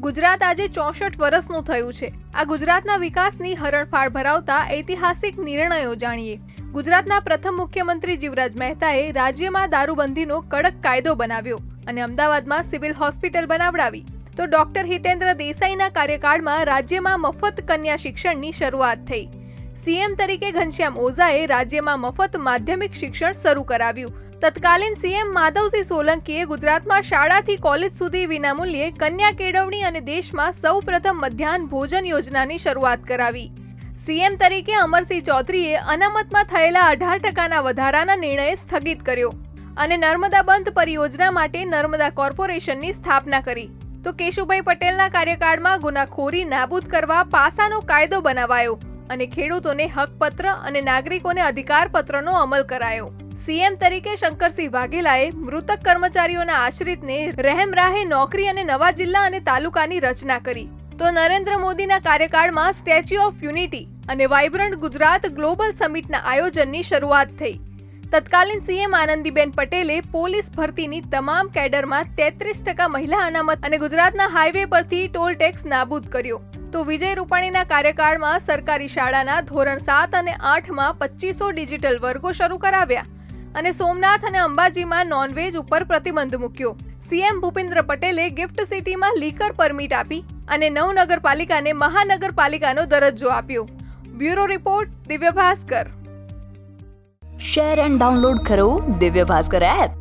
ગુજરાત આજે ચોસઠ વર્ષનું થયું છે. આ ગુજરાતના વિકાસની હરણફાળ ભરાવતા ઐતિહાસિક નિર્ણયો જાણીએ. ગુજરાતના પ્રથમ મુખ્યમંત્રી જીવરાજ મહેતાએ રાજ્યમાં દારૂબંધીનો કડક કાયદો બનાવ્યો અને અમદાવાદમાં સિવિલ હોસ્પિટલ બનાવડાવી. તો ડોક્ટર હિતેન્દ્ર દેસાઈના કાર્યકાળમાં રાજ્યમાં મફત કન્યા શિક્ષણની શરૂઆત થઈ. સીએમ તરીકે ઘનશ્યામ ઓઝાએ રાજ્યમાં મફત માધ્યમિક શિક્ષણ શરૂ કરાવ્યું. તત્કાલીન સીએમ માધવસિંહ સોલંકીએ ગુજરાતમાં શાળાથી કોલેજ સુધી વિનામૂલ્યે કન્યા કેળવણી અને દેશમાં સૌપ્રથમ મધ્યાહન ભોજન યોજનાની શરૂઆત કરાવી. સીએમ તરીકે અમરસિંહ ચૌધરીએ અનામતમાં થયેલા અઢાર ટકાના વધારાના નિર્ણય સ્થગિત કર્યો અને નર્મદા બંધ પરિયોજના માટે નર્મદા કોર્પોરેશનની સ્થાપના કરી. તો કેશુભાઈ પટેલના કાર્યકાળમાં ગુનાખોરી નાબૂદ કરવા પાસાનો કાયદો બનાવાયો અને ખેડૂતોને હકપત્ર અને નાગરિકોને અધિકારપત્રનો અમલ કરાયો. સીએમ તરીકે શંકરસિંહ વાઘેલાએ મૃતક કર્મચારીઓના આશ્રિતને રહેમરાહે નોકરી અને નવા જિલ્લા અને તાલુકાની રચના કરી. તો નરેન્દ્ર મોદીના કાર્યકાળમાં સ્ટેચ્યુ ઓફ યુનિટી અને વાઇબ્રન્ટ ગુજરાત ગ્લોબલ સમિટના આયોજનની શરૂઆત થઈ. તત્કાલીન સીએમ આનંદીબેન પટેલે પોલીસ ભરતીની તમામ કેડરમાં તેત્રીસ ટકા મહિલા અનામત અને ગુજરાતના હાઈવે પરથી ટોલ ટેક્સ નાબૂદ કર્યો. તો વિજય રૂપાણીના કાર્યકાળમાં સરકારી શાળાના ધોરણ સાત અને આઠમાં પચીસો ડિજિટલ વર્ગો શરૂ કરાવ્યા. અને સોમનાથ અને અંબાજીમાં નોનવેજ ઉપર પ્રતિબંધ મૂક્યો. સીએમ ભૂપેન્દ્ર પટેલે ગિફ્ટ સિટીમાં લીકર પરમિટ આપી અને નવનગરપાલિકાને મહાનગરપાલિકાનો દરજ્જો આપ્યો. Bureau report Divya Bhaskar share and download કરો દિવ્ય ભાસ્કર એપ